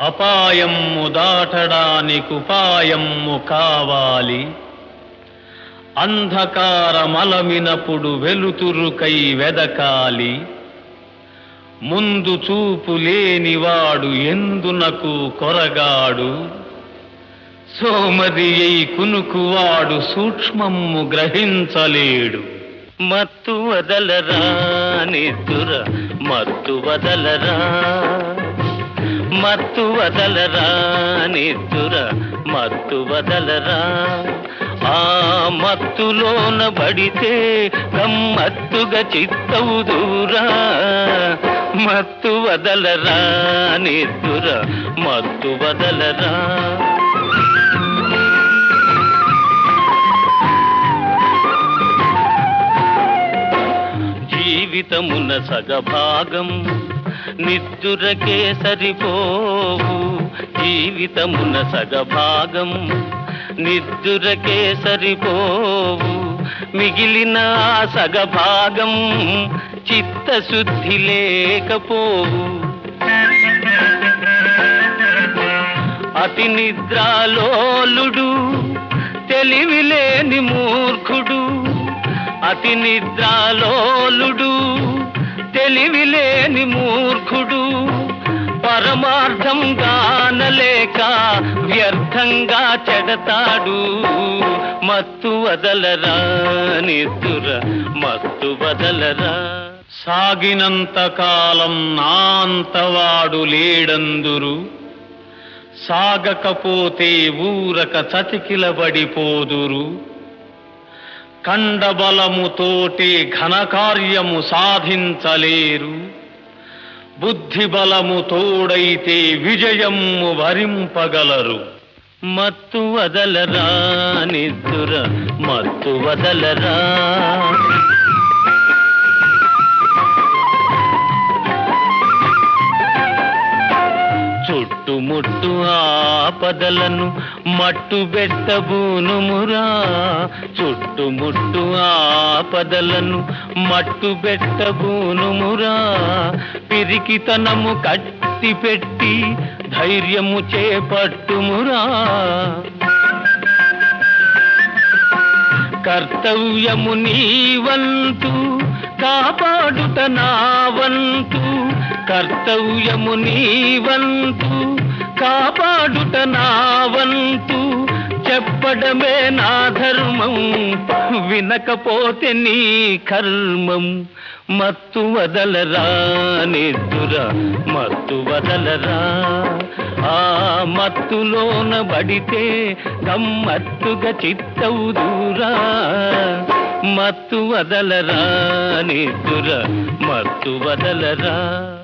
అపాయము దాటడానికి ఉపాయము కావాలి. అంధకారమలమినప్పుడు వెలుతురుకై వెదకాలి. ముందు చూపు లేనివాడు ఎందునకు కొరగాడు? సోమది అయి కునుకువాడు సూక్ష్మము గ్రహించలేడు. మత్తు వదలరా నిద్దుర మత్తు వదలరా? మత్తు వదలరా నిద్దుర మత్తు వదలరా? ఆ మత్తులోన పడితే గమ్మత్తుగా చిత్తవు దూరా. మత్తు వదలరా నిద్దుర మత్తు వదలరా? జీవితమున సగభాగం నిద్దురకే సరిపోవు జీవితమున సగభాగం. నిద్దురకే సరిపోవు మిగిలిన సగభాగం. చిత్తశుద్ధి లేకపోవు. అతి నిద్రాలోలుడు తెలివిలేని మూర్ఖుడు. అతి నిద్రాలోలుడు తెలివిలేని మూర్ఖుడు పరమార్థం గానలేక వ్యర్థంగా చెడతాడు. మత్తు వదలరా నిద్దుర మత్తు వదలరా. సాగినంత కాలం నాంతవాడు లేడందురు. సాగకపోతే ఊరక చతికిలబడిపోదురు. కండబలముతోటి ఘనకార్యము సాధించలేరు. బుద్ధి బలము తోడైతే విజయము భరింపగలరు మత్తు వదలరా నిద్దుర మత్తు వదలరా. చుట్టుముట్టు ఆపదలను మట్టు బెట్టబూనుమురా చుట్టుముట్టు ఆపదలను మట్టు బెట్టబూనుమురా పిరికితనము కట్టి పెట్టి ధైర్యము చేపట్టుమురా. కర్తవ్యము నీవంతు కాపాడుట నా వంతు కర్తవ్యము నీవంతు కాపాడుట నా వంతు చెప్పడమే నా ధర్మం. వినకపోతే నీ కర్మం. మత్తు వదలరా నిద్దుర మత్తు వదలరా. ఆ మత్తులోన బడితే గమ్మత్తుగా చిత్తవు దూరా. మత్తు వదలరా నిద్దుర మత్తు వదలరా.